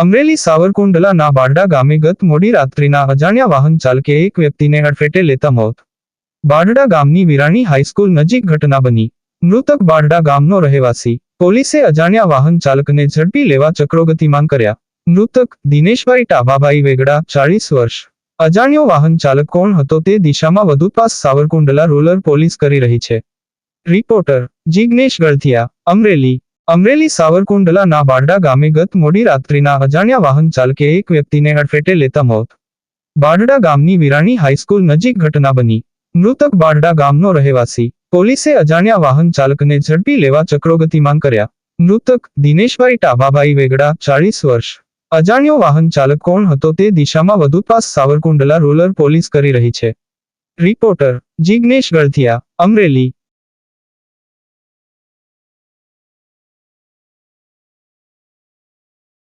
અમરેલી સાવરકુંડલાના બારડા ગામે ગત મોડી રાત્રિના અજાણ્યા વાહન ચાલકે એક વ્યક્તિને અડફેટે લેતા મોત. બારડા ગામની વિરાણી હાઈસ્કૂલ નજીક ઘટના બની. મૃતક બારડા ગામનો રહેવાસી. પોલીસે અજાણ્યા વાહન ચાલકને ઝડપી લેવા ચક્રો ગતિમાન કર્યા. મૃતક દિનેશભાઈ ટાભાભાઈ વેગડા, ચાળીસ વર્ષ. અજાણ્યો વાહન ચાલક કોણ હતો તે દિશામાં વધુ પાસ સાવરકુંડલા રૂરલ પોલીસ કરી રહી છે. રિપોર્ટર જિગ્નેશ ગળથિયા, અમરેલી. અમરેલી સાવરકુંડલાના બારડા ગામે ગત મોડી રાત્રિના અજાણ્યા વાહન ચાલકે એક વ્યક્તિને અડફેટે લેતા મોત. બારડા ગામની વિરાણી હાઈસ્કૂલ નજીક ઘટના બની. મૃતક બારડા ગામનો રહેવાસી. પોલીસે અજાણ્યા વાહન ચાલકને ઝડપી લેવા ચક્રો ગતિમાન કર્યા. મૃતક દિનેશભાઈ ટાભાભાઈ વેગડા, ચાળીસ વર્ષ. અજાણ્યો વાહન ચાલક કોણ હતો તે દિશામાં વધુ પાસ સાવરકુંડલા રૂરલ પોલીસ કરી રહી છે. રિપોર્ટર જિગ્નેશ ગળથિયા, અમરેલી.